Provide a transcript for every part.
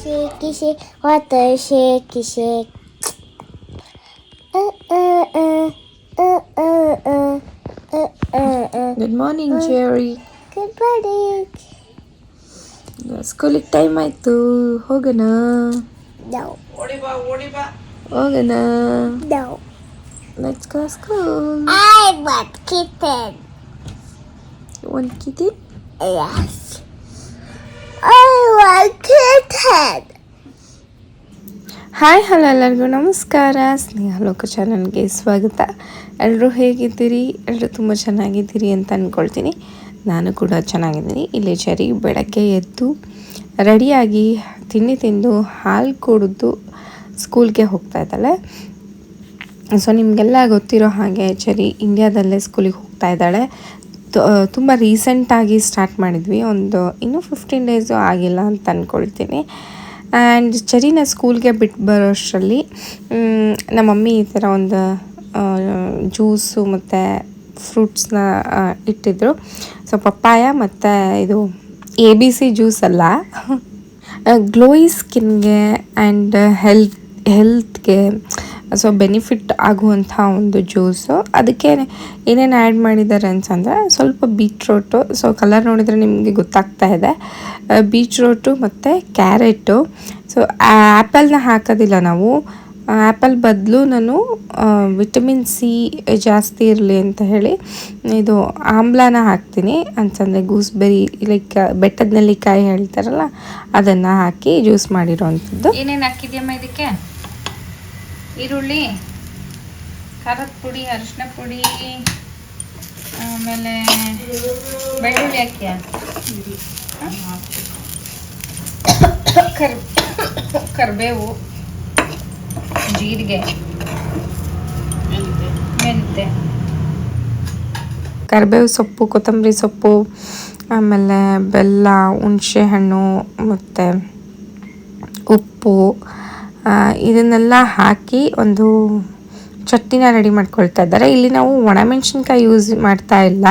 Shaky shake, water shaky shake. Uh, uh, uh, uh, uh, uh, uh, uh, uh. Good morning Jerry Good morning. ಸ್ಕೂಲಿಗೆ time ಆಯಿತು ಹೋಗೋಣ No, ಹೋಗೋಣ no. Let's go school I want kitten. ಒಂದು kitty? Yes. I want kitten. Hi hello ಎಲ್ಲರಿಗೂ ನಮಸ್ಕಾರ. ಸ್ನೇಹ ಲೋಕ ಚಾನಲ್ಗೆ ಸ್ವಾಗತ. ಎಲ್ಲರೂ ಹೇಗಿದ್ದೀರಿ? ಎಲ್ಲರೂ ತುಂಬ ಚೆನ್ನಾಗಿದ್ದೀರಿ ಅಂತ ಅಂದ್ಕೊಳ್ತೀನಿ ನಾನು ಕೂಡ ಚೆನ್ನಾಗಿದ್ದೀನಿ. ಇಲ್ಲಿ ಚರಿ ಬೆಳಗ್ಗೆ ಎದ್ದು ರೆಡಿಯಾಗಿ ತಿಂಡಿ ತಿಂದು ಹಾಲು ಕುಡಿದು ಸ್ಕೂಲ್ಗೆ ಹೋಗ್ತಾ ಇದ್ದಾಳೆ. ಸೊ ನಿಮಗೆಲ್ಲ ಗೊತ್ತಿರೋ ಹಾಗೆ ಚರಿ ಇಂಡಿಯಾದಲ್ಲೇ ಸ್ಕೂಲಿಗೆ ಹೋಗ್ತಾ ಇದ್ದಾಳೆ. ತುಂಬ ರೀಸೆಂಟಾಗಿ ಸ್ಟಾರ್ಟ್ ಮಾಡಿದ್ವಿ. ಒಂದು, ಇನ್ನೂ ಫಿಫ್ಟೀನ್ ಡೇಸು ಆಗಿಲ್ಲ ಅಂತ ಅಂದ್ಕೊಳ್ತೀನಿ ಆ್ಯಂಡ್ ಚರಿನ ಸ್ಕೂಲ್ಗೆ ಬಿಟ್ಟು ಬರೋಷ್ಟರಲ್ಲಿ ನಮ್ಮ ಮಮ್ಮಿ ಈ ಥರ ಒಂದು ಜ್ಯೂಸು ಮತ್ತು ಫ್ರೂಟ್ಸ್ನ ಇಟ್ಟಿದ್ದರು ಸೊ ಪಪ್ಪಾಯ ಮತ್ತು ಇದು ಎ ಬಿ ಸಿ ಜ್ಯೂಸ್ ಅಲ್ಲ. ಗ್ಲೋಯಿ ಸ್ಕಿನ್ಗೆ ಆ್ಯಂಡ್ ಹೆಲ್ತ್ ಹೆಲ್ತ್ಗೆ ಸೊ ಬೆನಿಫಿಟ್ ಆಗುವಂಥ ಒಂದು ಜ್ಯೂಸು. ಅದಕ್ಕೆ ಏನೇನು ಆ್ಯಡ್ ಮಾಡಿದ್ದಾರೆ ಅಂತಂದರೆ, ಸ್ವಲ್ಪ ಬೀಟ್ರೋಟು ಸೊ ಕಲರ್ ನೋಡಿದರೆ ನಿಮಗೆ ಗೊತ್ತಾಗ್ತಾ ಇದೆ. ಬೀಟ್ರೋಟು ಮತ್ತು ಕ್ಯಾರೆಟು ಸೊ ಆ್ಯಪಲ್ನ ಹಾಕೋದಿಲ್ಲ ನಾವು. ಆ್ಯಪಲ್ ಬದಲು ನಾನು ವಿಟಮಿನ್ ಸಿ ಜಾಸ್ತಿ ಇರಲಿ ಅಂತ ಹೇಳಿ ಇದು ಆಮ್ಲಾನ ಹಾಕ್ತೀನಿ. ಅಂತಂದರೆ ಗೂಸ್ಬೆರಿ ಲೈಕ್ ಬೆಟ್ಟದ ನೆಲ್ಲಿಕಾಯಿ ಹೇಳ್ತಾರಲ್ಲ, ಅದನ್ನು ಹಾಕಿ ಜ್ಯೂಸ್ ಮಾಡಿರೋವಂಥದ್ದು ಏನೇನು ಹಾಕಿದ್ಯಮ್ಮ ಇದಕ್ಕೆ? ಈರುಳ್ಳಿ, ಖಾರದ ಪುಡಿ, ಅರಿಶಿನ ಪುಡಿ, ಆಮೇಲೆ ಬೆಳ್ಳುಳ್ಳಿ ಹಾಕ್ಯ? ಕರ್, ಕರಿಬೇವು, ಜೀರಿಗೆ ಮೆಂತೆ ಕರಿಬೇವು ಸೊಪ್ಪು, ಕೊತ್ತಂಬರಿ ಸೊಪ್ಪು, ಆಮೇಲೆ ಬೆಲ್ಲ ಹುಣಸೆ ಹಣ್ಣು ಮತ್ತು ಉಪ್ಪು ಇದನ್ನೆಲ್ಲ ಹಾಕಿ ಒಂದು ಚಟ್ನಿನ ರೆಡಿ ಮಾಡ್ಕೊಳ್ತಾ ಇದ್ದಾರೆ. ಇಲ್ಲಿ ನಾವು ಒಣಮೆಣ್ಸಿನ್ಕಾಯಿ ಯೂಸ್ ಮಾಡ್ತಾ ಇಲ್ಲ.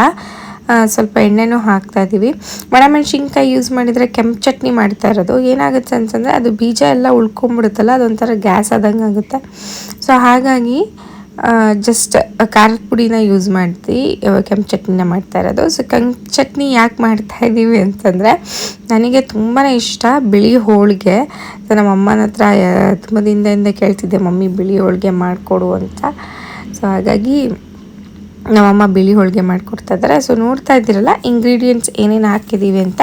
ಸ್ವಲ್ಪ ಎಣ್ಣೆನೂ ಹಾಕ್ತಾ ಇದ್ದೀವಿ ಒಣಮೆಣ್ಸಿನ್ಕಾಯಿ ಯೂಸ್ ಮಾಡಿದರೆ ಕೆಂಪು ಚಟ್ನಿ ಮಾಡ್ತಾ ಇರೋದು. ಏನಾಗುತ್ತೆ ಅಂತಂದರೆ ಅದು ಬೀಜ ಎಲ್ಲ ಉಳ್ಕೊಂಬಿಡುತ್ತಲ್ಲ ಅದೊಂಥರ ಗ್ಯಾಸ್ ಆದಂಗೆ ಆಗುತ್ತೆ. ಸೊ ಹಾಗಾಗಿ ಜಸ್ಟ್ ಖಾರದ ಪುಡಿನ ಯೂಸ್ ಮಾಡ್ತಿ ಕೆಂಪು ಚಟ್ನಿನ ಮಾಡ್ತಾ ಇರೋದು. ಸೊ ಕೆಂಪು ಚಟ್ನಿ ಯಾಕೆ ಮಾಡ್ತಾ ಇದ್ದೀವಿ ಅಂತಂದರೆ, ನನಗೆ ತುಂಬಾ ಇಷ್ಟ ಬಿಳಿ ಹೋಳಿಗೆ. ಸೊ ನಮ್ಮ ಅಮ್ಮನ ಹತ್ರ ತುಂಬ ದಿನದಿಂದ ಕೇಳ್ತಿದ್ದೆ, ಮಮ್ಮಿ, ಬಿಳಿ ಹೋಳಿಗೆ ಮಾಡಿಕೊಡು ಅಂತ. ಸೊ ಹಾಗಾಗಿ ನಮ್ಮಮ್ಮ ಬಿಳಿ ಹೋಳಿಗೆ ಮಾಡಿಕೊಡ್ತಾ ಇದ್ದಾರೆ. ಸೊ ನೋಡ್ತಾ ಇದ್ದೀರಲ್ಲ ಇಂಗ್ರೀಡಿಯೆಂಟ್ಸ್ ಏನೇನು ಹಾಕಿದ್ದೀವಿ ಅಂತ.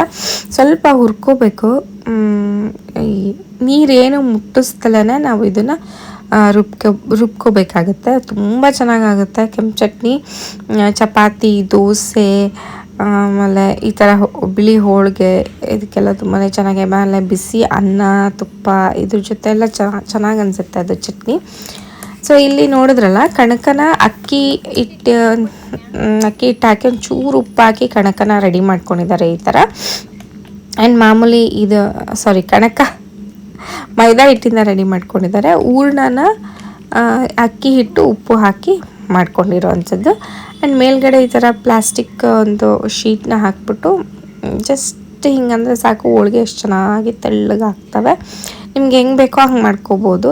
ಸ್ವಲ್ಪ ಹುರ್ಕೋಬೇಕು. ನೀರೇನು ಮುಟ್ಟಿಸ್ತಲೇ ನಾವು ಇದನ್ನು ರುಬ್ಕೊ, ರುಬ್ಕೋಬೇಕಾಗುತ್ತೆ. ತುಂಬ ಚೆನ್ನಾಗಾಗುತ್ತೆ. ಕೆಂಪು ಚಟ್ನಿ ಚಪಾತಿ, ದೋಸೆ ಆಮೇಲೆ ಈ ಥರ ಬಿಳಿ ಹೋಳಿಗೆ, ಇದಕ್ಕೆಲ್ಲ ತುಂಬಾ ಚೆನ್ನಾಗಿ, ಆಮೇಲೆ ಬಿಸಿ ಅನ್ನ, ತುಪ್ಪ, ಇದ್ರ ಜೊತೆ ಎಲ್ಲ ಚೆನ್ನಾಗಿ ಅನಿಸುತ್ತೆ ಅದು ಚಟ್ನಿ. ಸೊ ಇಲ್ಲಿ ನೋಡಿದ್ರಲ್ಲ, ಕಣಕನ ಅಕ್ಕಿ ಹಿಟ್ಟು ಅಕ್ಕಿ ಹಿಟ್ಟು ಹಾಕಿ ಒಂಚೂರು ಚೂರು ಉಪ್ಪು ಕಣಕನ ರೆಡಿ ಮಾಡ್ಕೊಂಡಿದ್ದಾರೆ ಈ ಥರ ಆ್ಯಂಡ್ ಮಾಮೂಲಿ ಇದು ಸಾರಿ ಕಣಕ ಮೈದಾ ಹಿಟ್ಟಿಂದ ರೆಡಿ ಮಾಡ್ಕೊಂಡಿದ್ದಾರೆ. ಹೂರ್ಣನ ಅಕ್ಕಿ ಹಿಟ್ಟು ಉಪ್ಪು ಹಾಕಿ ಮಾಡ್ಕೊಂಡಿರೋ ಅಂಥದ್ದು ಆ್ಯಂಡ್ ಮೇಲ್ಗಡೆ ಈ ಥರ ಪ್ಲಾಸ್ಟಿಕ್ ಒಂದು ಶೀಟ್ನ ಹಾಕ್ಬಿಟ್ಟು ಜಸ್ಟ್ ಹಿಂಗಂದರೆ ಸಾಕು, ಹೋಳಿಗೆ ಎಷ್ಟು ಚೆನ್ನಾಗಿ ತೆಳ್ಳಗೆ ಆಗ್ತವೆ. ನಿಮ್ಗೆ ಹೆಂಗೆ ಬೇಕೋ ಹಂಗೆ ಮಾಡ್ಕೋಬೋದು.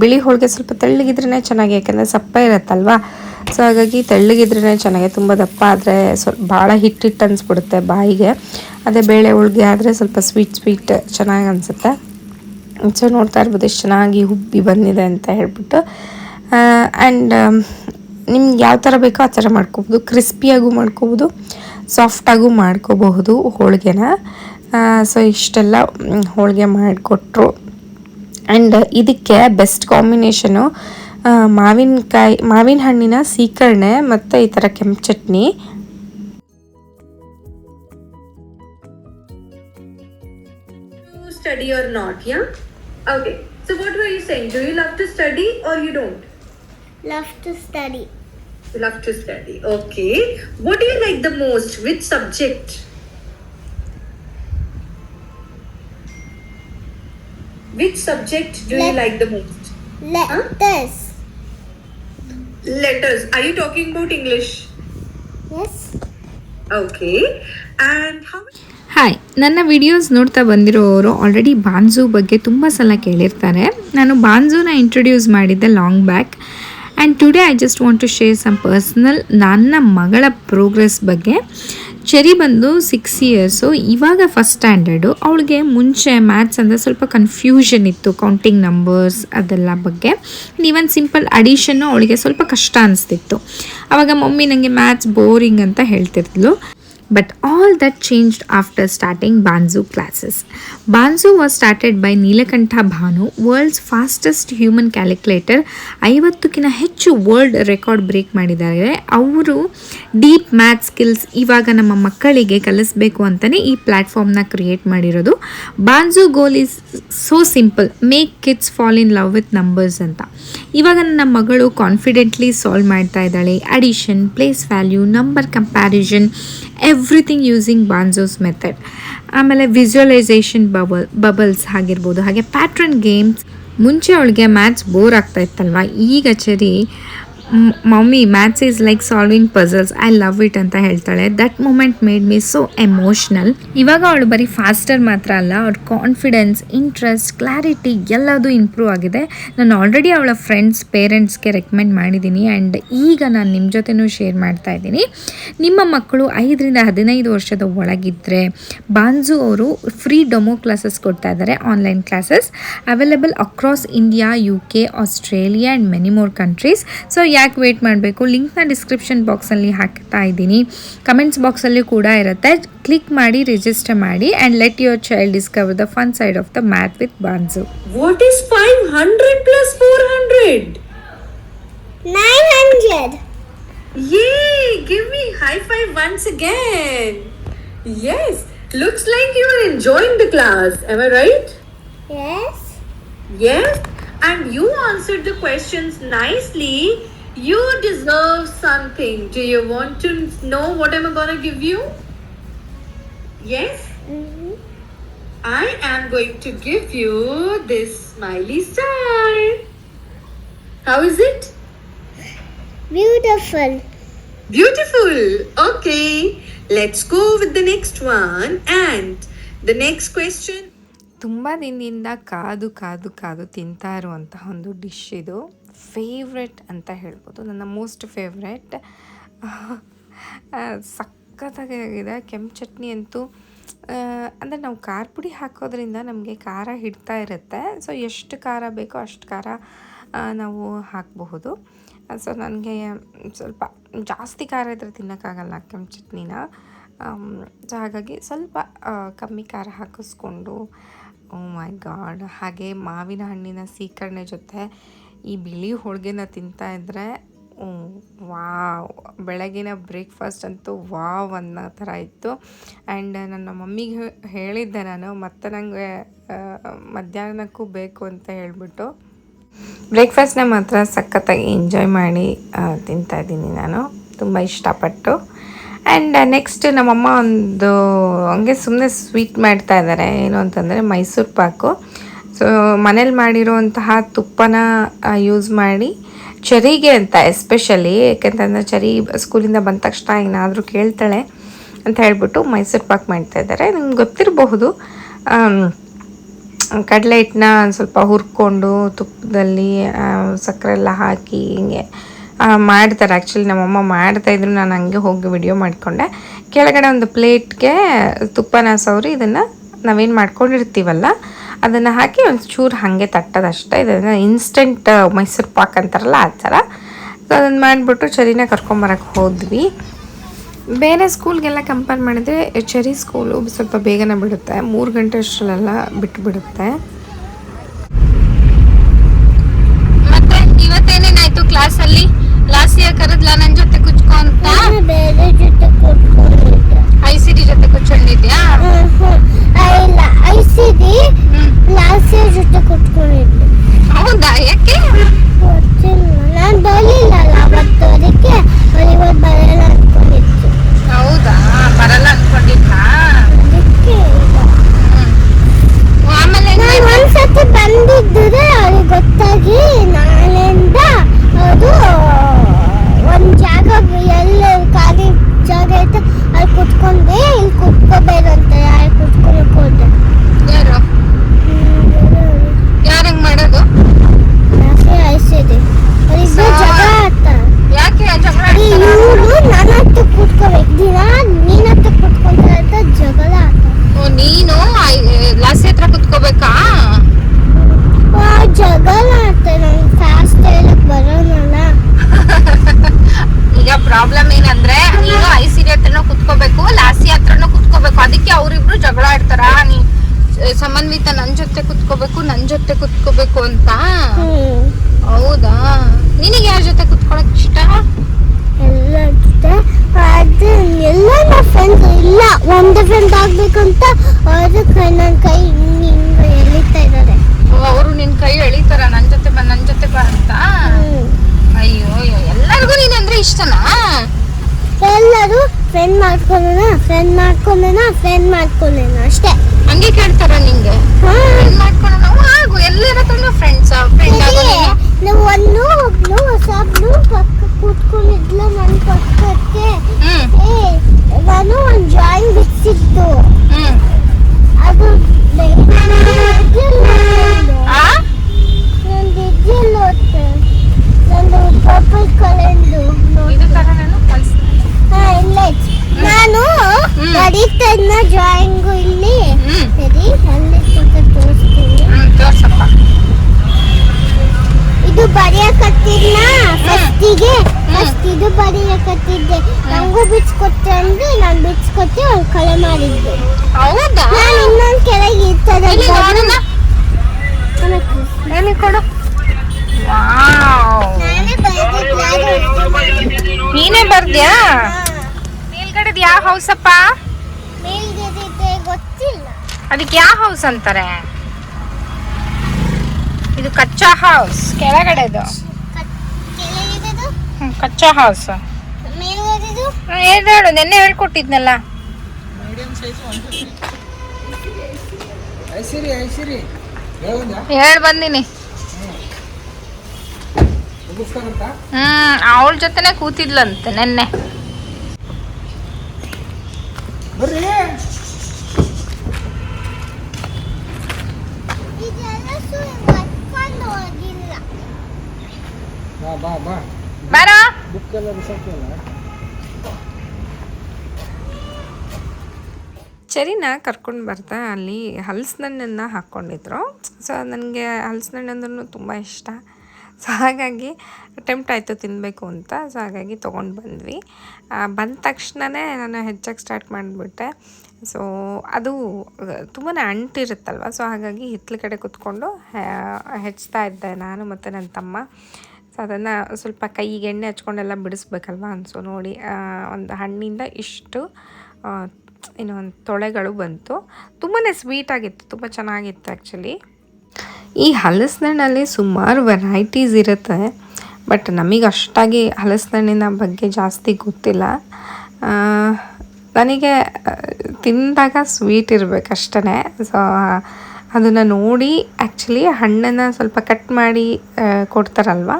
ಬಿಳಿ ಹೋಳಿಗೆ ಸ್ವಲ್ಪ ತೆಳ್ಳಗಿದ್ರೇ ಚೆನ್ನಾಗಿ, ಯಾಕೆಂದರೆ ಸಪ್ಪ ಇರುತ್ತಲ್ವ? ಸೊ ಹಾಗಾಗಿ ತೆಳ್ಳಗಿದ್ರೇ ಚೆನ್ನಾಗಿ, ತುಂಬ ದಪ್ಪ ಆದರೆ ಸ್ವಲ್ಪ ಭಾಳ ಹಿಟ್ಟಿಟ್ಟು ಅನಿಸ್ಬಿಡುತ್ತೆ ಬಾಯಿಗೆ. ಅದೇ ಬೇಳೆ ಹೋಳಿಗೆ ಆದರೆ ಸ್ವಲ್ಪ ಸ್ವೀಟ್ ಸ್ವೀಟ್ ಚೆನ್ನಾಗಿ ಅನಿಸುತ್ತೆ. ಸೊ ನೋಡ್ತಾ ಇರ್ಬೋದು ಎಷ್ಟು ಚೆನ್ನಾಗಿ ಹುಬ್ಬಿ ಬಂದಿದೆ ಅಂತ ಹೇಳ್ಬಿಟ್ಟು. ಆ್ಯಂಡ್ ನಿಮ್ಗೆ ಯಾವ ಥರ ಬೇಕೋ ಆ ಥರ ಮಾಡ್ಕೋಬೋದು. ಕ್ರಿಸ್ಪಿಯಾಗೂ ಮಾಡ್ಕೋಬೋದು, ಸಾಫ್ಟಾಗೂ ಮಾಡ್ಕೋಬಹುದು ಹೋಳಿಗೆನ. ಸೊ ಇಷ್ಟೆಲ್ಲ ಹೋಳಿಗೆ ಮಾಡಿಕೊಟ್ರು. ಆ್ಯಂಡ್ ಇದಕ್ಕೆ ಬೆಸ್ಟ್ ಕಾಂಬಿನೇಷನು ಮಾವಿನಕಾಯಿ, ಮಾವಿನ ಹಣ್ಣಿನ ಸೀಕರಣೆ ಮತ್ತು ಈ ಥರ ಕೆಂಪು chutney. Study R not yeah? Okay. So what were you saying? Do you love to study or you don't? Love to study. You love to study. Okay. What do you like the most? Which subject? Which subject do you like the most? Letters. Letters. Are you talking about English? Yes. Okay. And how ನನ್ನ videos ನೋಡ್ತಾ ಬಂದಿರೋರು already ಬಾನ್ಝು ಬಗ್ಗೆ ತುಂಬ ಸಲ ಕೇಳಿರ್ತಾರೆ. ನಾನು ಬಾನ್ಝೂನ introduce ಮಾಡಿದ್ದೆ long back and today I just want to share some personal ನನ್ನ ಮಗಳ ಪ್ರೋಗ್ರೆಸ್ ಬಗ್ಗೆ. ಚೆರಿ ಬಂದು ಸಿಕ್ಸ್ ಇಯರ್ಸು ಇವಾಗ ಫಸ್ಟ್ ಸ್ಟ್ಯಾಂಡರ್ಡು ಅವಳಿಗೆ ಮುಂಚೆ ಮ್ಯಾಥ್ಸ್ ಅಂದರೆ ಸ್ವಲ್ಪ ಕನ್ಫ್ಯೂಷನ್ ಇತ್ತು ಕೌಂಟಿಂಗ್ ನಂಬರ್ಸ್ ಅದೆಲ್ಲ ಬಗ್ಗೆ. ಈವನ್ ಸಿಂಪಲ್ ಅಡಿಷನ್ನು ಅವಳಿಗೆ ಸ್ವಲ್ಪ ಕಷ್ಟ ಅನಿಸ್ತಿತ್ತು. ಆವಾಗ ಮಮ್ಮಿ ನನಗೆ ಮ್ಯಾಥ್ಸ್ ಬೋರಿಂಗ್ ಅಂತ ಹೇಳ್ತಿದ್ಲು. But all that changed after starting Banzu classes. Banzu was started by Neelakantha Bhanu, world's fastest human calculator. ಐವತ್ತಕ್ಕಿಂತ ಹೆಚ್ಚು ವರ್ಲ್ಡ್ ರೆಕಾರ್ಡ್ ಬ್ರೇಕ್ ಮಾಡಿದ್ದಾರೆ. ಅವರು ಡೀಪ್ ಮ್ಯಾಥ್ ಸ್ಕಿಲ್ಸ್ ಇವಾಗ ನಮ್ಮ ಮಕ್ಕಳಿಗೆ ಕಲಿಸ್ಬೇಕು ಅಂತಲೇ ಈ ಪ್ಲ್ಯಾಟ್ಫಾರ್ಮ್ನ ಕ್ರಿಯೇಟ್ ಮಾಡಿರೋದು. ಬಾನ್ಸು goal is so simple make kids fall in love with numbers ಅಂತ. ಇವಾಗ ನನ್ನ ಮಗಳು ಕಾನ್ಫಿಡೆಂಟ್ಲಿ ಸಾಲ್ವ್ ಮಾಡ್ತಾ ಇದ್ದಾಳೆ. Addition place value number comparison everything using ಬಾನ್ಸೋಸ್ method ಆಮೇಲೆ ವಿಜುವಲೈಸೇಷನ್ ಬಬಲ್ ಬಬಲ್ಸ್ ಆಗಿರ್ಬೋದು. ಹಾಗೆ ಪ್ಯಾಟ್ರನ್ ಗೇಮ್ಸ್ ಮುಂಚೆ ಅವಳಿಗೆ ಮ್ಯಾಥ್ಸ್ ಬೋರ್ ಆಗ್ತಾ ಇತ್ತಲ್ವ? ಈಗ Cherry mummy maths is like solving puzzles I love it ಅಂತ ಹೇಳ್ತಾಳೆ. That moment made me so emotional ಇವಾಗ ಅವಳು ಬರೀ ಫಾಸ್ಟರ್ ಮಾತ್ರ ಅಲ್ಲ, ಅವ್ರ ಕಾನ್ಫಿಡೆನ್ಸ್ ಇಂಟ್ರೆಸ್ಟ್ ಕ್ಲಾರಿಟಿ ಎಲ್ಲದೂ ಇಂಪ್ರೂವ್ ಆಗಿದೆ. ನಾನು ಆಲ್ರೆಡಿ ಅವಳ ಫ್ರೆಂಡ್ಸ್ ಪೇರೆಂಟ್ಸ್ಗೆ ರೆಕಮೆಂಡ್ ಮಾಡಿದ್ದೀನಿ ಆ್ಯಂಡ್ ಈಗ ನಾನು ನಿಮ್ಮ ಜೊತೆನೂ ಶೇರ್ ಮಾಡ್ತಾ ಇದ್ದೀನಿ. ನಿಮ್ಮ ಮಕ್ಕಳು ಐದರಿಂದ ಹದಿನೈದು ವರ್ಷದ ಒಳಗಿದ್ದರೆ ಬಾನ್ಸು ಅವರು ಫ್ರೀ ಡೆಮೋ ಕ್ಲಾಸಸ್ ಕೊಡ್ತಾ ಇದ್ದಾರೆ online classes available across India U K Australia and many more countries so ಯಾಕೆ ವೇಟ್ ಮಾಡಬೇಕು ಲಿಂಕ್ನ ಡಿಸ್ಕ್ರಿಪ್ಷನ್ ಬಾಕ್ಸಲ್ಲಿ ಹಾಕ್ತಾ ಇದ್ದೀನಿ ಕಮೆಂಟ್ಸ್ ಬಾಕ್ಸಲ್ಲಿ ಕೂಡ ಇರುತ್ತೆ ಕ್ಲಿಕ್ ಮಾಡಿ ರಿಜಿಸ್ಟರ್ ಮಾಡಿ and let your child discover the fun side of the math with ಬಾನ್ಸು what is 500 plus 400? 900. Yay! Give me high five once again. Yes, looks like you are enjoying the class. Am I right? Yes. Yes. And you answered the questions nicely. You deserve something. Do you want to know what am I gonna give you? Yes. Mm-hmm. I am going to give you this smiley star. How is it? Beautiful. Beautiful. Okay. Let's go with the next one. And the next question. ತುಂಬ ದಿನದಿಂದ ಕಾದು ಕಾದು ಕಾದು ತಿಂತಾ ಇರುವಂತಹ ಒಂದು dish ಇದು favourite ಅಂತ ಹೇಳ್ಬೋದು. ನನ್ನ ಮೋಸ್ಟ್ ಫೇವ್ರೆಟ್ ಸಖತ್ತಾಗಿದೆ ಕೆಂಪು ಚಟ್ನಿ ಅಂತೂ ಅಂದರೆ ನಾವು ಖಾರ ಪುಡಿ ಹಾಕೋದ್ರಿಂದ ನಮಗೆ ಖಾರ ಹಿಡ್ತಾ ಇರುತ್ತೆ. ಸೊ ಎಷ್ಟು ಖಾರ ಬೇಕೋ ಅಷ್ಟು ಖಾರ ನಾವು ಹಾಕಬಹುದು. ಸೊ ನನಗೆ ಸ್ವಲ್ಪ ಜಾಸ್ತಿ ಖಾರ ಇದ್ರೆ ತಿನ್ನೋಕ್ಕಾಗಲ್ಲ ಕೆಂಪು ಚಟ್ನಿನ. ಸೊ ಹಾಗಾಗಿ ಸ್ವಲ್ಪ ಕಮ್ಮಿ ಖಾರ ಹಾಕಿಸ್ಕೊಂಡು ಓ ಮೈ ಗಾಡ್ ಹಾಗೆ ಮಾವಿನ ಹಣ್ಣಿನ ಸೀಕರಣೆ ಜೊತೆ ಈ ಬಿಳಿ ಹೋಳಿಗೆನ ತಿಂತಾ ಇದ್ದರೆ ವಾವ್. ಬೆಳಗಿನ ಬ್ರೇಕ್ಫಾಸ್ಟ್ ಅಂತೂ ವಾವ್ ಅನ್ನೋ ಥರ ಇತ್ತು. ಆ್ಯಂಡ್ ನನ್ನ ಮಮ್ಮಿಗೆ ಹೇಳಿದ್ದೆ ನಾನು, ಮತ್ತೆ ನನಗೆ ಮಧ್ಯಾಹ್ನಕ್ಕೂ ಬೇಕು ಅಂತ ಹೇಳಿಬಿಟ್ಟು ಬ್ರೇಕ್ಫಾಸ್ಟ್ನ ಮಾತ್ರ ಸಖತ್ತಾಗಿ ಎಂಜಾಯ್ ಮಾಡಿ ತಿಂತಾ ಇದ್ದೀನಿ ನಾನು. ತುಂಬ ಇಷ್ಟಪಟ್ಟು. ಆ್ಯಂಡ್ ನೆಕ್ಸ್ಟ್ ನಮ್ಮಮ್ಮ ಒಂದು, ಹಂಗೆ ಸುಮ್ಮನೆ ಸ್ವೀಟ್ ಮಾಡ್ತಾ ಇದ್ದಾರೆ ಏನು ಅಂತಂದರೆ ಮೈಸೂರು ಪಾಕು. ಸೊ ಮನೇಲಿ ಮಾಡಿರುವಂತಹ ತುಪ್ಪನ ಯೂಸ್ ಮಾಡಿ ಚರಿಗೆ ಅಂತ ಎಸ್ಪೆಷಲಿ ಯಾಕೆಂತಂದರೆ ಚರಿ ಸ್ಕೂಲಿಂದ ಬಂದ ತಕ್ಷಣ ಏನಾದರೂ ಕೇಳ್ತಾಳೆ ಅಂತ ಹೇಳ್ಬಿಟ್ಟು ಮೈಸೂರು ಪಾಕ್ ಮಾಡ್ತಾ ಇದ್ದಾರೆ. ನಿಮ್ಗೆ ಗೊತ್ತಿರಬಹುದು ಕಡಲೆ ಹಿಟ್ಟನ್ನ ಸ್ವಲ್ಪ ಹುರ್ಕೊಂಡು ತುಪ್ಪದಲ್ಲಿ ಸಕ್ಕರೆ ಎಲ್ಲ ಹಾಕಿ ಹಿಂಗೆ ಮಾಡ್ತಾರೆ. ಆ್ಯಕ್ಚುಲಿ ನಮ್ಮಮ್ಮ ಮಾಡ್ತಾಯಿದ್ರು ನಾನು ಹಂಗೆ ಹೋಗಿ ವಿಡಿಯೋ ಮಾಡಿಕೊಂಡೆ. ಕೆಳಗಡೆ ಒಂದು ಪ್ಲೇಟ್ಗೆ ತುಪ್ಪನ ಸವರಿ ಇದನ್ನು ನಾವೇನು ಮಾಡ್ಕೊಂಡಿರ್ತೀವಲ್ಲ ಅದನ್ನು ಹಾಕಿ ಒಂದು ಚೂರು ಹಾಗೆ ತಟ್ಟದಷ್ಟೇ ಇದನ್ನು ಇನ್ಸ್ಟೆಂಟ್ ಮೈಸೂರು ಪಾಕ್ ಅಂತಾರಲ್ಲ ಆ ಥರ. ಸೊ ಅದನ್ನು ಮಾಡಿಬಿಟ್ಟು ಚರಿನ ಕರ್ಕೊಂಬರಕ್ಕೆ ಹೋದ್ವಿ. ಬೇರೆ ಸ್ಕೂಲ್ಗೆಲ್ಲ ಕಂಪೇರ್ ಮಾಡಿದರೆ ಚೆರಿ ಸ್ಕೂಲು ಸ್ವಲ್ಪ ಬೇಗನೆ ಬಿಡುತ್ತೆ. ಮೂರು ಗಂಟೆ ಅಷ್ಟರಲ್ಲೆಲ್ಲ ಬಿಟ್ಟುಬಿಡುತ್ತೆ ಬಿಡುತ್ತೆ. ಇವತ್ತೇನೇನಾಯ್ತು ಕ್ಲಾಸಲ್ಲಿ ಲಾಸ್ಟ್ ಇಯರ್ ಕರೆದ್ಲ? ನನ್ನ ಜೊತೆ ಅಂತ? ಬೇರೆ ಜೊತೆ ಕೂತ್ಕೊಂಡಿದ್ದೆ. ಐ ಸಿ ಡಿ ಜೊತೆ ಕುಚ್ಕೊಂಡಿದ್ಯಾ ಇಲ್ಲ ಐ ಸಿ ಡಿ ಲಾಸ್ಟ್ ಜೊತೆ ಕೂತ್ಕೊಂಡಿದ್ದೆ. ಹೌದಾ? ಯಾಕೆ? ಗೊತ್ತಿಲ್ಲ. ನಾನು ಬರಲಿಲ್ಲ ಅವತ್ತು ಅದಕ್ಕೆ ಇವತ್ತು ಬರಲ್ಲ ಅನ್ಕೊಂಡಿತ್ತು ಹೌದಾ? ಬರಲ್ಲ ಅನ್ಕೊಂಡಿದ್ದ ಅದಕ್ಕೆ. ಆಮೇಲೆ ನಾನು ಒಂದ್ಸತಿ ಬಂದಿದ್ದರೆ ಅವ್ರಿಗೆ ಗೊತ್ತಾಗಿ ನಾಳೆಯಿಂದ ಅದು ಒಂದು ಜಾಗ ಎಲ್ಲ ಖಾಲಿ ಹತ್ರನೂ ಕುತ್ಕೋಬೇಕು ಲಾಸಿ ಹತ್ರನೂ ಕುತ್ಕೋಬೇಕು ಅದಕ್ಕೆ ಅವ್ರಿಬ್ರು ಜಗಳ ಆಡ್ತಾರ ನೀ ಸಮನ್ವಿತ ನನ್ ಜೊತೆ ಕುತ್ಕೋಬೇಕು ನನ್ ಜೊತೆ ಕುತ್ಕೋಬೇಕು ಅಂತ? ಹೌದಾ? ನಿನಗೆ ಯಾರ ಜೊತೆ ಕುತ್ಕೊಳಕ್ ಇಷ್ಟ? ಎಲ್ಲ ಅದು ಎಲ್ಲ ನನ್ನ ಫ್ರೆಂಡ್ಸ್ ಇಲ್ಲ. ಒಂದು ಫ್ರೆಂಡ್ ಆಗ್ಬೇಕಂತ ಅವರು ಕೈ ನನ್ನ ಕೈ ಹಿಂಗ್ ಎಳಿತಾ ಇದ್ದಾರೆ ಅವರು ನಿನ್ ಕೈ ಎಳಿತಾರ ನನ್ ಜೊತೆ ಬಾ ನನ್ ಜೊತೆ ಬಾ ಅಂತ? ಅಯ್ಯೋ ಅಯ್ಯೋ ಎಲ್ಲರಿಗೂ ನೀನ್ ಅಂದ್ರೆ ಇಷ್ಟನಾ? ಎಲ್ಲರೂ ಫ್ರೆಂಡ್ ಮಾಡ್ಕೊಳ್ಳೋಣ ಫ್ರೆಂಡ್ ಮಾಡ್ಕೊಳ್ಳೋಣ ಫ್ರೆಂಡ್ ಮಾಡ್ಕೊಳ್ಳೋಣ ಅಷ್ಟೇ. ಹಂಗೆ ಕೇಳ್ತಾರ ನಿಂಗೆ? ಹಾ. ಫ್ರೆಂಡ್ ಮಾಡ್ಕೊಳ್ಳೋಣ. ಆಗು ಎಲ್ಲರ ಹತ್ರನೂ ಫ್ರೆಂಡ್ಸ್ ಫ್ರೆಂಡ್ ಆಗೋ ನೀನು. ನಾವು ಒಂದು ಒಬ್ಳು ಹೊಸಬ್ಳು ಪಕ್ಕ ಕೂತ್ಕೊಂಡಿದ್ಲ ನನ್ನ ಪಕ್ಕಕ್ಕೆ ಹ್ಮ್ ಏ ನಾನು ಒಂದು ಡ್ರಾಯಿಂಗ್ ಬಿಡಿಸಿದ್ದು ಹ್ಮ್ ಅದು ಆ ನಂದು ಇದ್ದಿಲ್ಲ ನಂದು ಪರ್ಪಲ್ ಕಲರ್ದು ಇದು ತರ ನಾನು ಕಲ್ಸ್ತೀನಿ. ಹಾ ಇಲ್ಲ ನಾನು ಹ್ಮ್. ಬರೀತಾ ಇದ್ನ ಡ್ರಾಯಿಂಗು ಇಲ್ಲಿ ಹ್ಮ್ ಸರಿ ಅಲ್ಲಿ ತನಕ ತೋರಿಸ್ತೀನಿ ಹ್ಮ್ ತೋರ್ಸಪ್ಪ ಇದು ಬರೆಯಕತ್ತಿದ್ನ ಫಸ್ಟಿಗೆ ಫಸ್ಟ್ ಇದು ಬರೆಯಕತ್ತಿದ್ದೆ ನಂಗೂ ಬಿಡ್ಸ್ಕೊಟ್ಟೆ ಅಂದ್ರೆ ನಾನು ಬಿಡ್ಸ್ಕೊಟ್ಟೆ ಅವ್ರು ಕಲೆ ಮಾಡಿದ್ದು. ಹೌದಾ? ನಾನು ಇನ್ನೊಂದು ಕೆಳಗೆ ಇರ್ತದೆ ಎಲ್ಲಿ ನೋಡೋಣ? ಎಲ್ಲಿ ಕೊಡು? ನೀನೇ ಬರ್ದ್ಯಾ? ಮೇಲ್ಗಡೆದ್ ಯಾವ ಹೌಸ್ ಅಪ್ಪ? ಮೇಲ್ಗಡೆ ಗೊತ್ತಿಲ್ಲ. ಅದಕ್ಕೆ ಯಾವ ಹೌಸ್ ಅಂತಾರೆ? ಇದು ಕಚ್ಚಾ ಹೌಸ್ ಕೆಳಗಡೆದು. ಕಚ್ಚಾ ಹೌಸ್ ಹೇಳು ನೆನ್ನೆ ಹೇಳ್ಕೊಟ್ಟಿದ್ನಲ್ಲ. ಹೇಳ್ ಬಂದಿನಿ. ಹ್ಮ್. ಅವಳ ಜೊತೆನೆ ಕೂತಿದ್ಲಂತೆ ನೆನ್ನೆ. ಬರ್ರಿ. ಇದೆಲ್ಲ ಸುಮ್ಮನೆ ಕಟ್ಕೊಂಡು ಹೋಗಿಲ್ಲ ಬಾ ಬಾ ಬಾ. ಬಾರ. ಬುಕ್ ಎಲ್ಲ ಚರಿನ ಕರ್ಕೊಂಡು ಬರ್ತಾ ಅಲ್ಲಿ ಹಲಸಿನಣ್ಣನ್ನು ಹಾಕ್ಕೊಂಡಿದ್ರು. ಸೊ ನನಗೆ ಹಲಸಿನಣ್ಣು ಅಂದ್ರೂ ತುಂಬ ಇಷ್ಟ. ಸೊ ಹಾಗಾಗಿ ಅಟೆಂಪ್ಟ್ ಆಯಿತು ತಿನ್ನಬೇಕು ಅಂತ. ಸೊ ಹಾಗಾಗಿ ತೊಗೊಂಡು ಬಂದ್ವಿ. ಬಂದ ತಕ್ಷಣವೇ ನಾನು ಹೆಚ್ಚಾಗಿ ಸ್ಟಾರ್ಟ್ ಮಾಡಿಬಿಟ್ಟೆ. ಸೊ ಅದು ತುಂಬಾ ಅಂಟಿರುತ್ತಲ್ವ ಸೊ ಹಾಗಾಗಿ ಹಿತ್ತಲ ಕಡೆ ಕೂತ್ಕೊಂಡು ಹೆಚ್ಚುತ್ತಾ ಇದ್ದೆ ನಾನು ಮತ್ತು ನನ್ನ ತಮ್ಮ. ಸೊ ಅದನ್ನು ಸ್ವಲ್ಪ ಕೈಗೆ ಎಣ್ಣೆ ಹಚ್ಕೊಂಡೆಲ್ಲ ಬಿಡಿಸ್ಬೇಕಲ್ವ? ಸೊ ನೋಡಿ ಒಂದು ಹಣ್ಣಿಂದ ಇಷ್ಟು ಏನೋ ಒಂದು ತೊಳೆಗಳು ಬಂತು. ತುಂಬಾ ಸ್ವೀಟಾಗಿತ್ತು ತುಂಬ ಚೆನ್ನಾಗಿತ್ತು ಆ್ಯಕ್ಚುಲಿ ಈ ಹಲಸಿನಲ್ಲಿ ಸುಮಾರು ವೆರೈಟೀಸ್ ಇರುತ್ತೆ ಬಟ್ ನಮಗೆ ಅಷ್ಟಾಗಿ ಹಲಸಿನಣ್ಣಿನ ಬಗ್ಗೆ ಜಾಸ್ತಿ ಗೊತ್ತಿಲ್ಲ. ನನಗೆ ತಿಂದಾಗ ಸ್ವೀಟ್ ಇರಬೇಕಷ್ಟೇ. ಸೊ ಅದನ್ನು ನೋಡಿ ಆ್ಯಕ್ಚುಲಿ ಹಣ್ಣನ್ನು ಸ್ವಲ್ಪ ಕಟ್ ಮಾಡಿ ಕೊಡ್ತಾರಲ್ವ?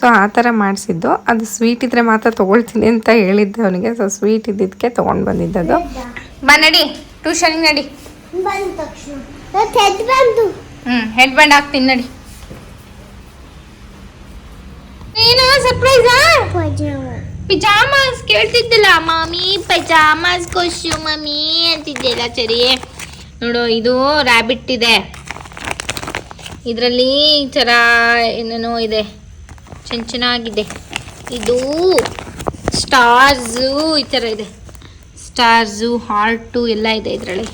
ಸೊ ಆ ಥರ ಮಾಡಿಸಿದ್ದು. ಅದು ಸ್ವೀಟ್ ಇದ್ದರೆ ಮಾತ್ರ ತೊಗೊಳ್ತೀನಿ ಅಂತ ಹೇಳಿದ್ದೆ ಅವನಿಗೆ. ಸೊ ಸ್ವೀಟ್ ಇದ್ದಿದ್ದಕ್ಕೆ ತೊಗೊಂಡು ಬಂದಿದ್ದದು. ಬಾ ನಡಿ. ಟ್ಯೂಷನ್ಗೆ ನಡಿ. ಹ್ಞೂ ಹೆಡ್ ಬ್ಯಾಂಡ್ ಹಾಕ್ತೀನಿ ನಡಿ. ಏನು ಸರ್ಪ್ರೈಸಾ ಪಜಾಮ. ಪಿಜಾಮಾಸ್ ಕೇಳ್ತಿದ್ದಿಲ್ಲ. ಮಾಮಿ ಪೈಜಾಮಾಸ್ ಕೊಶು ಮಮ್ಮಿ ಅಂತಿದ್ದೆಲ್ಲ ಸರಿ. ನೋಡು ಇದು ರ್ಯಾಬಿಟ್ ಇದೆ. ಇದರಲ್ಲಿ ಈ ಥರ ಏನೇನೋ ಇದೆ. ಚೆನ್ನ ಚೆನ್ನಾಗಿದೆ. ಇದು ಸ್ಟಾರ್ಸು ಈ ಥರ ಇದೆ. ಸ್ಟಾರ್ಸು ಹಾರ್ಟು ಎಲ್ಲ ಇದೆ ಇದರಲ್ಲಿ.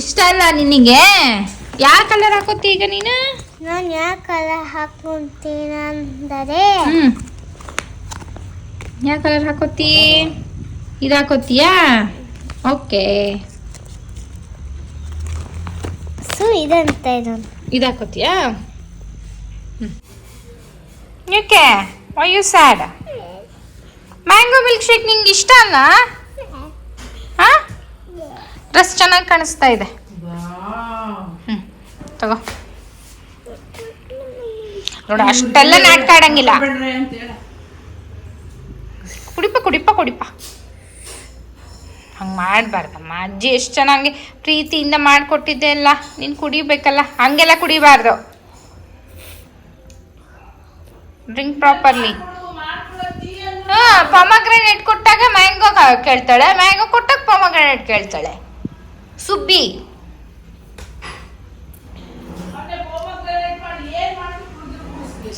ಇಷ್ಟ ಅಲ್ಲ ನಿನಗೆ? ಯಾವ ಕಲರ್ ಹಾಕೋತಿ ಈಗ ನೀನು? ನಾನು ಯಾವ ಕಲರ್ ಹಾಕೊಂತೀನಂದರೆ? ಯಾವ ಕಲರ್ ಹಾಕೋತಿ? ಇದು ಹಾಕೋತೀಯಾ ಓಕೆ. ಇದಂತ ಇದು ಇದು ಹಾಕೋತೀಯಾ ಯಾಕೆ why you sad mango milkshake ನಿಂಗೆ ಇಷ್ಟ ಅಲ್ಲ ಹಾ? ಡ್ರೆಸ್ ಚೆನ್ನಾಗಿ ಕಾಣಿಸ್ತಾ ಇದೆ. ಹ್ಞೂ ತಗೋ. ನೋಡು ಅಷ್ಟೆಲ್ಲ ನಾಟಕ ಆಡಂಗಿಲ್ಲ. ಕುಡಿಪ ಕುಡಿಪ ಕುಡಿಪ. ಮಾಡಬಾರ್ದಮ್ಮ. ಅಜ್ಜಿ ಎಷ್ಟು ಚೆನ್ನಾಗಿ ಪ್ರೀತಿಯಿಂದ ಮಾಡಿಕೊಟ್ಟಿದ್ದೆ ಅಲ್ಲ, ನೀನು ಕುಡಿಬೇಕಲ್ಲ, ಹಂಗೆಲ್ಲ ಕುಡಿಬಾರ್ದು. ಡ್ರಿಂಕ್ ಪ್ರಾಪರ್ಲಿ ಹಾಂ ಪೊಮಗ್ರೆನೇಟ್ ಕೊಟ್ಟಾಗ ಮ್ಯಾಂಗೋ ಕೇಳ್ತಾಳೆ. ಮ್ಯಾಂಗೋ ಕೊಟ್ಟಾಗ ಪೊಮಗ್ರೆನೇಟ್ ಕೇಳ್ತಾಳೆ. ಸುಬ್ಬಿ.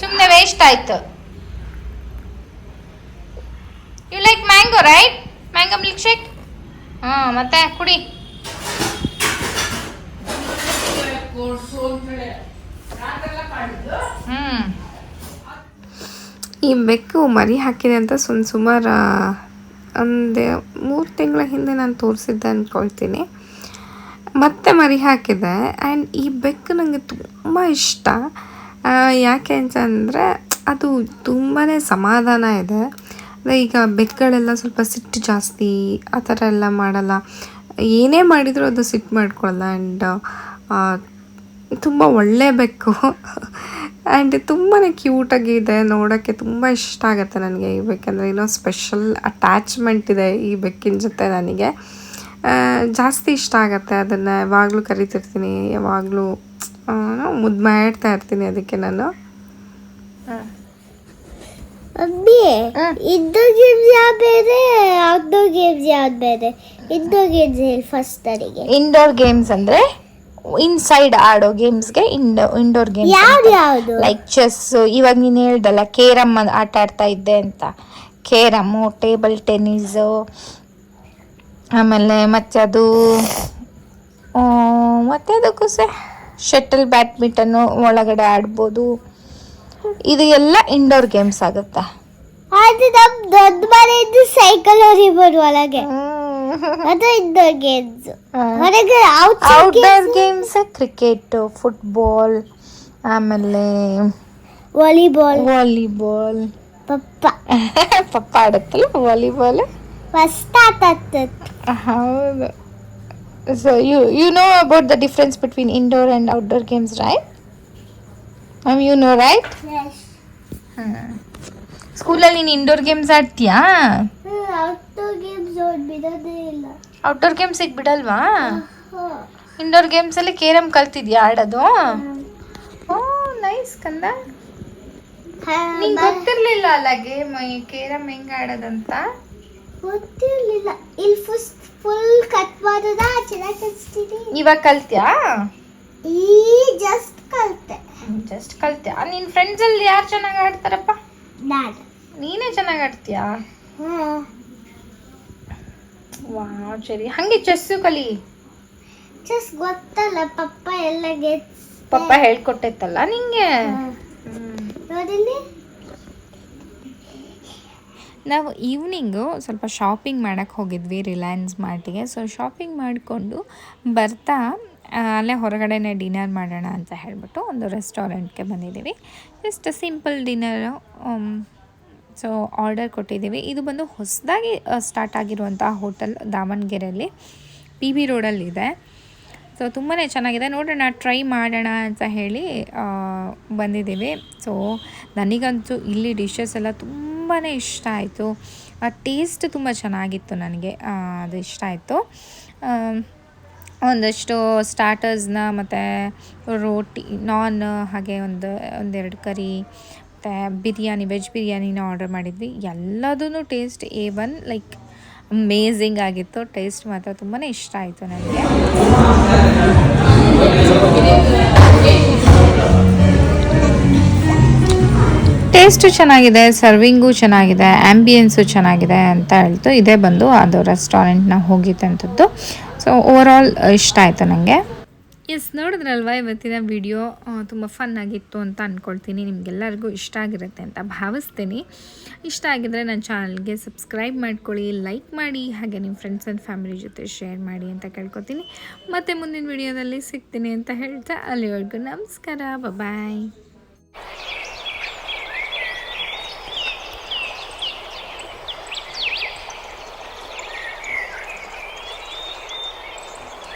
ಸುಮ್ಮನೆ ವೇಸ್ಟ್ ಆಯ್ತು. You like mango right mango milkshake ಹಾಂ, ಮತ್ತೆ ಕುಡಿ. ಹ್ಞೂ ಈ ಬೆಕ್ಕು ಮರಿ ಹಾಕಿದೆ ಅಂತ ಸುಮ್ ಸುಮಾರು, ಒಂದು ಮೂರು ತಿಂಗಳ ಹಿಂದೆ ನಾನು ತೋರಿಸಿದ್ದೆ ಅಂದ್ಕೊಳ್ತೀನಿ ಮತ್ತೆ ಮರಿ ಹಾಕಿದೆ ಆ್ಯಂಡ್ ಈ ಬೆಕ್ಕು ನನಗೆ ತುಂಬ ಇಷ್ಟ. ಯಾಕೆ ಅಂತಂದರೆ ಅದು ತುಂಬಾ ಸಮಾಧಾನ ಇದೆ. ಈಗ ಬೆಕ್ಕುಗಳೆಲ್ಲ ಸ್ವಲ್ಪ ಸಿಟ್ಟು ಜಾಸ್ತಿ, ಆ ಥರ ಎಲ್ಲ ಮಾಡಲ್ಲ. ಏನೇ ಮಾಡಿದರೂ ಅದು ಸಿಟ್ಟು ಮಾಡ್ಕೊಳ್ಳಲ್ಲ ಆ್ಯಂಡ್ ತುಂಬ ಒಳ್ಳೆ ಬೆಕ್ಕು. ಆ್ಯಂಡ್ ತುಂಬಾ ಕ್ಯೂಟಾಗಿ ಇದೆ, ನೋಡೋಕ್ಕೆ ತುಂಬ ಇಷ್ಟ ಆಗುತ್ತೆ ನನಗೆ ಈ ಬೆಕ್ಕಂದರೆ ಏನೋ ಸ್ಪೆಷಲ್ ಅಟ್ಯಾಚ್ಮೆಂಟ್ ಇದೆ ಈ ಬೆಕ್ಕಿನ ಜೊತೆ ನನಗೆ. ಜಾಸ್ತಿ ಇಷ್ಟ ಆಗುತ್ತೆ ಅದನ್ನು ಯಾವಾಗಲೂ ಕರಿತಿರ್ತೀನಿ, ಯಾವಾಗಲೂ ಮುದ್ದು ಮಾಡ್ತಾ ಇರ್ತೀನಿ ಅದಕ್ಕೆ ನಾನು. ಅಬ್ಬಿ ಇಂಡೋರ್ ಗೇಮ್ಸ್ ಯಾವ್ದು ಬೇರೆ ಔಟ್ಡೋರ್ ಗೇಮ್ಸ್ ಯಾವ್ದು ಬೇರೆ? ಇಂಡೋರ್ ಗೇಮ್ಸ್ ಹೇಳಿ ಫಸ್ಟ್ ನನಗೆ ಇಂಡೋರ್ ಗೇಮ್ಸ್ ಅಂದ್ರೆ ಇನ್ಸೈಡ್ ಆಡೋ ಗೇಮ್ಸ್ಗೆ ಇಂಡೋ ಇಂಡೋರ್ ಗೇಮ್ಸ್ ಯಾವ್ದು ಯಾವುದು? ಲೈಕ್ ಚೆಸ್ ಇವಾಗ ನೀನು ಹೇಳ್ದಲ್ಲ ಕೇರಮ್ ಆಟ ಆಡ್ತಾ ಇದ್ದೆ ಅಂತ. ಕೇರಮ್ಮು ಟೇಬಲ್ ಟೆನ್ನಿಸು ಆಮೇಲೆ ಮತ್ತೆ ಅದು ಮತ್ತೆ ಅದು ಕುಸೆ ಶಟಲ್ ಬ್ಯಾಡ್ಮಿಂಟನ್ನು ಒಳಗಡೆ ಆಡ್ಬೋದು. ಇದು ಎಲ್ಲ ಇಂಡೋರ್ ಗೇಮ್ಸ್ ಆಗುತ್ತೆ. ಅದು ನಮ್ ದೊಡ್ಡ ಮನೆಯಿಂದ ಸೈಕಲ್ ಹೊರಿಬೋದು ಒಳಗೆ ಅದು ಇಂಡೋರ್ ಗೇಮ್ಸ್ ಹೊರಗೆ ಔಟ್ಡೋರ್ ಗೇಮ್ಸ್ ಕ್ರಿಕೆಟ್ ಫುಟ್ಬಾಲ್ ಆಮೇಲೆ ವಾಲಿಬಾಲ್ ವಾಲಿಬಾಲ್ ಪಪ್ಪ. ಪಪ್ಪ ಆಡುತ್ತಲ್ಲ ವಾಲಿಬಾಲ್ ಫಸ್ಟ್ ಆಟ ಹೌದು. So you you know about the difference between indoor and outdoor games right ma'am you know right ಸ್ಕೂಲಲ್ಲಿ ನೀನು ಇಂಡೋರ್ ಗೇಮ್ಸ್ ಆಡ್ತೀಯಾ? ಔಟ್ಡೋರ್ ಗೇಮ್ಸ್ ಬಿಡೋದೇ ಇಲ್ಲ. ಔಟ್ಡೋರ್ ಗೇಮ್ಸಿಗೆ ಬಿಡಲ್ವಾ? ಇಂಡೋರ್ ಗೇಮ್ಸಲ್ಲಿ ಕೇರಮ್ ಕಲ್ತಿದ್ಯಾ ಆಡೋದು? ಓ ನೈಸ್ ಕಂದ. ನಿಂಗೆ ಗೊತ್ತಿರಲಿಲ್ಲ ಅಲ್ಲ ಗೇಮ್ ಕೇರಮ್ ಹೆಂಗೆ ಆಡೋದಂತ? ಗೊತ್ತಿರಲಿಲ್ಲ. ಇಲ್ಲಿ ಫುಲ್ ಫುಲ್ ಕಟ್ ಮಾಡೋದ? ಚೆನ್ನಾಗಿ ಕಲಿಸ್ತೀನಿ. ಇವಾಗ ಕಲ್ತ್ಯಾ? ಈ ಜಸ್ಟ್ ಕಲಿತೆ. ಜಸ್ಟ್ ಕಲ್ತ್ಯಾ ನಿನ್ನ ಫ್ರೆಂಡ್ಸಲ್ಲಿ ಯಾರು ಚೆನ್ನಾಗಿ ಆಡ್ತಾರಪ್ಪ? ನಾನು. ನೀನೇ ಚೆನ್ನಾಗಿ ಆಡ್ತೀಯಾ? ಹಾಂ ವಾ ಸರಿ ಹಂಗೆ ಚೆಸ್ಸು ಕಲಿ? ಚೆಸ್ ಗೊತ್ತಲ್ಲ ಪಪ್ಪ ಎಲ್ಲ ಪಪ್ಪ ಹೇಳ್ಕೊಟ್ಟೈತಲ್ಲ ನಿಂಗೆ? ನೋಡಿಲ್ಲಿ ನಾವು ಈವ್ನಿಂಗು ಸ್ವಲ್ಪ ಶಾಪಿಂಗ್ ಮಾಡೋಕ್ಕೆ ಹೋಗಿದ್ವಿ ರಿಲಯನ್ಸ್ ಮಾರ್ಟಿಗೆ ಸೊ ಶಾಪಿಂಗ್ ಮಾಡಿಕೊಂಡು ಬರ್ತಾ ಅಲ್ಲೇ ಹೊರಗಡೆನೆ ಡಿನ್ನರ್ ಮಾಡೋಣ ಅಂತ ಹೇಳಿಬಿಟ್ಟು ಒಂದು ರೆಸ್ಟೋರೆಂಟ್ಗೆ ಬಂದಿದ್ದೀವಿ. Just simple dinner so order ಕೊಟ್ಟಿದ್ದೀವಿ. ಇದು ಬಂದು ಹೊಸದಾಗಿ ಸ್ಟಾರ್ಟ್ ಆಗಿರುವಂಥ ಹೋಟೆಲ್ ದಾವಣಗೆರೆಯಲ್ಲಿ ಪಿ ಬಿ ರೋಡಲ್ಲಿದೆ. ಸೊ ತುಂಬಾ ಚೆನ್ನಾಗಿದೆ. ನೋಡೋಣ ಟ್ರೈ ಮಾಡೋಣ ಅಂತ ಹೇಳಿ ಬಂದಿದ್ದೀವಿ. ಸೊ ನನಗಂತೂ ಇಲ್ಲಿ ಡಿಶಸ್ ಎಲ್ಲ ತುಂಬಾ ಇಷ್ಟ ಆಯಿತು. ಆ ಟೇಸ್ಟ್ ತುಂಬ ಚೆನ್ನಾಗಿತ್ತು ನನಗೆ. ಅದು ಇಷ್ಟ ಆಯಿತು. ಒಂದಷ್ಟು ಸ್ಟಾರ್ಟರ್ಸ್ನ ಮತ್ತು ರೋಟಿ ನಾನ್ ಹಾಗೆ ಒಂದು, ಒಂದೆರಡು ಕರಿ, ಮತ್ತು ಬಿರಿಯಾನಿ ವೆಜ್ ಬಿರಿಯಾನಿನ ಆರ್ಡರ್ ಮಾಡಿದ್ವಿ. ಎಲ್ಲದೂ taste A one like amazing ಆಗಿತ್ತು. ಟೇಸ್ಟ್ ಮಾತ್ರ ತುಂಬಾ ಇಷ್ಟ ಆಯಿತು ನನಗೆ. ಟೇಸ್ಟು ಚೆನ್ನಾಗಿದೆ ಸರ್ವಿಂಗು ಚೆನ್ನಾಗಿದೆ ಆ್ಯಂಬಿಯನ್ಸು ಚೆನ್ನಾಗಿದೆ ಅಂತ ಹೇಳ್ತು. ಇದೇ ಬಂದು ಅದು ರೆಸ್ಟೋರೆಂಟ್ನ ಹೋಗಿದ್ದಂಥದ್ದು. ಸೊ ಓವರ್ ಇಷ್ಟ ಆಯಿತು ನನಗೆ ಎಸ್ ನೋಡಿದ್ರಲ್ವ ಇವತ್ತಿನ ವಿಡಿಯೋ ತುಂಬ ಫನ್ ಆಗಿತ್ತು ಅಂತ ಅಂದ್ಕೊಳ್ತೀನಿ ನಿಮಗೆಲ್ಲರಿಗೂ ಇಷ್ಟ ಆಗಿರುತ್ತೆ ಅಂತ ಭಾವಿಸ್ತೀನಿ. ಇಷ್ಟ ಆಗಿದ್ರೆ ನನ್ನ ಚಾನಲ್ಗೆ ಸಬ್ಸ್ಕ್ರೈಬ್ ಮಾಡ್ಕೊಳ್ಳಿ ಲೈಕ್ ಮಾಡಿ, ಹಾಗೆ ನಿಮ್ಮ ಫ್ರೆಂಡ್ಸ್ ಆ್ಯಂಡ್ ಫ್ಯಾಮಿಲಿ ಜೊತೆ ಶೇರ್ ಮಾಡಿ ಅಂತ ಕೇಳ್ಕೊತೀನಿ. ಮತ್ತು ಮುಂದಿನ ವಿಡಿಯೋದಲ್ಲಿ ಸಿಗ್ತೀನಿ ಅಂತ ಹೇಳ್ತಾ ಅಲ್ಲಿವರೆಗೂ ನಮಸ್ಕಾರ. ಬಾಯ್